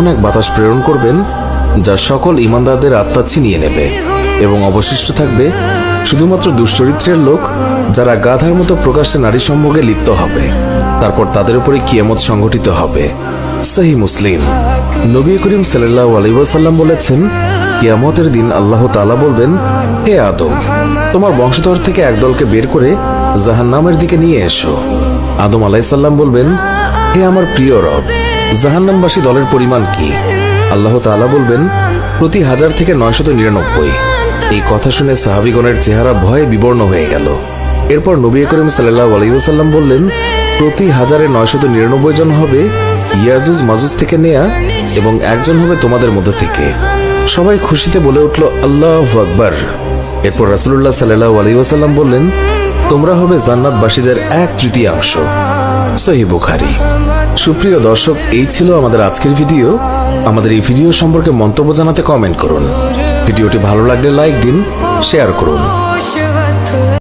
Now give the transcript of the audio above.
এমন এক বাতাস প্রেরণ করবেন যা সকল ইমানদারদের আত্মা ছিনিয়ে নেবে এবং অবশিষ্ট থাকবে শুধুমাত্র দুশ্চরিত্রের লোক যারা গাধার মতো প্রকাশ্যে নারী সম্ভোগে লিপ্ত হবে। তারপর তাদের উপরে কিয়ামত সংঘটিত হবে। সহি মুসলিম। নবী করিম সাল্লাহ আলাইসাল্লাম বলেছেন, কিয়ামতের দিন আল্লাহ তাআলা বলবেন, হে আদম, তোমার বংশধর থেকে একদলকে বের করে জাহান্নামের দিকে নিয়ে এসো। আদম আলাইসাল্লাম বলবেন, হে আমার প্রিয় রব জাহান্নামবাসী দলের পরিমাণ কি? আল্লাহ তাআলা বলবেন, প্রতি হাজার থেকে নয়শত নিরানব্বই। এই কথা শুনে সাহাবিগণের চেহারা ভয়ে বিবর্ণ হয়ে গেল। এরপর নবী করিম সাল্লাহ আলাইসাল্লাম বললেন, প্রতি হাজারে নয়শত নিরানব্বই জন হবে ইয়াজুজ মাজুজ থেকে নেয়া এবং একজন হবে তোমাদের মধ্যে থেকে। সবাই খুশিতে বলে উঠল, আল্লাহ আকবর। এরপর রাসুল্লাহ সাল্লাহ আলাইসাল্লাম বললেন, তোমরা হবে জান্নাতবাসীদের এক তৃতীয়াংশ। সহি বুখারি। সুপ্রিয় দর্শক, এই ছিল আমাদের আজকের ভিডিও। আমাদের এই ভিডিও সম্পর্কে মন্তব্য জানাতে কমেন্ট করুন। ভিডিওটি ভালো লাগলে লাইক দিন শেয়ার করুন।